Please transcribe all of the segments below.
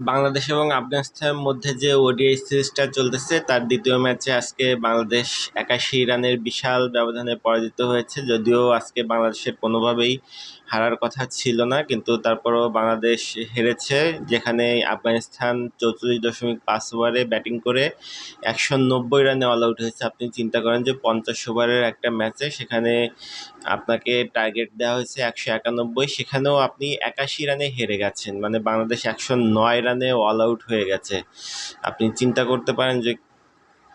বাংলাদেশ এবং আফগানিস্তানের মধ্যে যে ওডিআই সিরিজটা চলতেছে, তার দ্বিতীয় ম্যাচে আজকে বাংলাদেশ একাশি রানের বিশাল ব্যবধানে পরাজিত হয়েছে। যদিও আজকে বাংলাদেশের কোনোভাবেই হারার কথা ছিল না, কিন্তু তারপরও বাংলাদেশ হেরেছে, যেখানে আফগানিস্তান চৌচল্লিশ দশমিক পাঁচ ওভারে ব্যাটিং করে একশো নব্বই রানে অল আউট হয়েছে। আপনি চিন্তা করেন যে পঞ্চাশ ওভারের একটা ম্যাচে সেখানে আপনাকে টার্গেট দেওয়া হয়েছে একশো একানব্বই, সেখানেও আপনি একাশি রানে হেরে গেছেন। মানে বাংলাদেশ একশো নয় রানে অল আউট হয়ে গেছে। আপনি চিন্তা করতে পারেন যে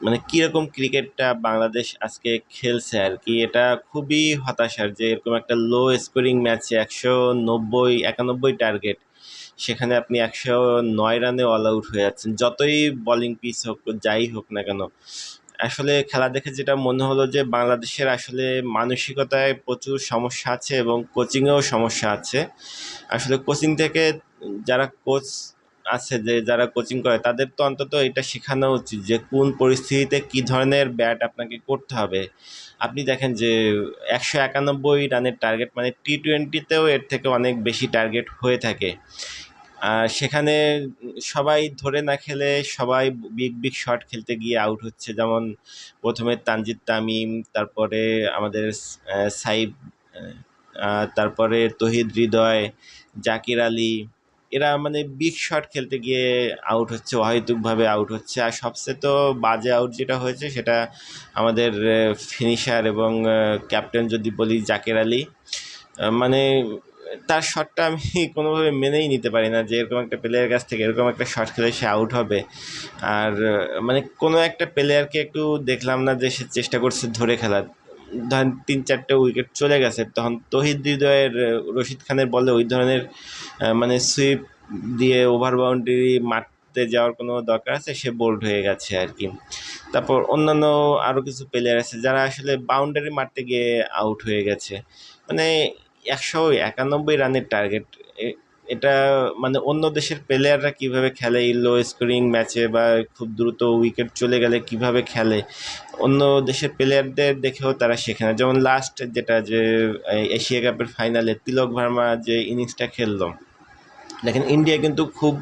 মানে কীরকম ক্রিকেটটা বাংলাদেশ আজকে খেলছে আর কি? এটা খুবই হতাশার যে এরকম একটা লো স্কোরিং ম্যাচে একশো নব্বই, একানব্বই টার্গেট সেখানে আপনি একশো নয় রানে অল আউট হয়ে যাচ্ছেন। যতই বলিং পিচ হোক, যাই হোক না কেন, আসলে খেলা দেখে যেটা মনে হলো যে বাংলাদেশের আসলে মানসিকতায় প্রচুর সমস্যা আছে এবং কোচিংয়েও সমস্যা আছে। আসলে কোচিং থেকে যারা কোচ আছে যে যারা কোচিং করে, তাদের তো অন্তত এটা শেখানো উচিত যে কোন পরিস্থিতিতে কী ধরনের ব্যাট আপনাকে করতে হবে। আপনি দেখেন যে একশো একানব্বই রানের টার্গেট মানে টি টোয়েন্টিতেও এর থেকে অনেক বেশি টার্গেট হয়ে থাকে। আর সেখানে সবাই ধরে না খেলে সবাই বিগ বিগ শট খেলতে গিয়ে আউট হচ্ছে। যেমন প্রথমে তানজিদ তামিম, তারপরে আমাদের সাইব তারপরে তহিদ হৃদয়, জাকির আলী এরা মানে বিগ শট খেলতে গিয়ে আউট হচ্ছে, অহেতুকভাবে আউট হচ্ছে। আর সবচেয়ে তো বাজে আউট যেটা হয়েছে, সেটা আমাদের ফিনিশার এবং ক্যাপ্টেন যদি বলি, জাকের আলী। মানে তার শটটা আমি কোনোভাবে মেনেই নিতে পারি না যে এরকম একটা প্লেয়ারের কাছ থেকে এরকম একটা শট খেলে সে আউট হবে। আর মানে কোনো একটা প্লেয়ারকে একটু দেখলাম না যে সে চেষ্টা করছে ধরে খেলার। ধরেন তিন চারটে উইকেট চলে গেছে, তখন তহিদ হৃদয়ের রশিদ খানের বলে ওই ধরনের মানে সুইপ দিয়ে ওভার বাউন্ডারি মারতে যাওয়ার কোনো দরকার আছে? সে বোল্ড হয়ে গেছে আর কি। তারপর অন্যান্য আরও কিছু প্লেয়ার আছে যারা আসলে বাউন্ডারি মারতে গিয়ে আউট হয়ে গেছে। মানে একশো একানব্বই রানের টার্গেট এটা মানে অন্য দেশের প্লেয়াররা কীভাবে খেলে? এই লো স্কোরিং ম্যাচে বা খুব দ্রুত উইকেট চলে গেলে কীভাবে খেলে? অন্য দেশের প্লেয়ারদের দেখেও তারা শেখে না। যেমন লাস্ট যেটা যে এশিয়া কাপের ফাইনালে তিলক ভার্মা যে ইনিংসটা খেললো দেখেন ইন্ডিয়া কিন্তু খুব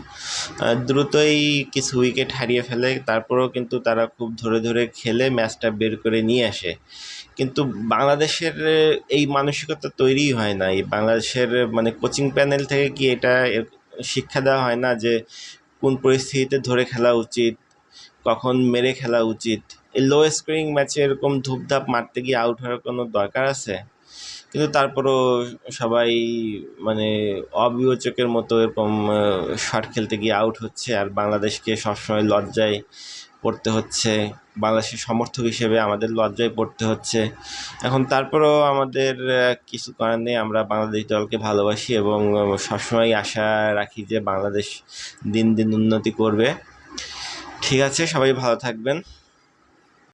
দ্রুতই কিছু উইকেট হারিয়ে ফেলে। তারপরেও কিন্তু তারা খুব ধরে ধরে খেলে ম্যাচটা বের করে নিয়ে আসে। কিন্তু বাংলাদেশের এই মানসিকতা তৈরিই হয় না। এই বাংলাদেশের মানে কোচিং প্যানেল থেকে কি এটা শিক্ষা দেওয়া হয় না যে কোন পরিস্থিতিতে ধরে খেলা উচিত, কখন মেরে খেলা উচিত? এই লো স্কোরিং ম্যাচে এরকম ধূপধাপ মারতে গিয়ে আউট হওয়ার কোনো দরকার আছে? কিন্তু তারপরও সবাই মানে অবিবেচকের মতো এরকম শট খেলতে গিয়ে আউট হচ্ছে। আর বাংলাদেশকে সবসময় লজ্জায় পড়তে হচ্ছে। বাংলাদেশের সমর্থক হিসেবে আমাদের লজ্জায় পড়তে হচ্ছে। এখন তারপরেও আমাদের কিছু করার নেই। আমরা বাংলাদেশ দলকে ভালোবাসি এবং সবসময় আশা রাখি যে বাংলাদেশ দিন দিন উন্নতি করবে। ঠিক আছে, সবাই ভালো থাকবেন।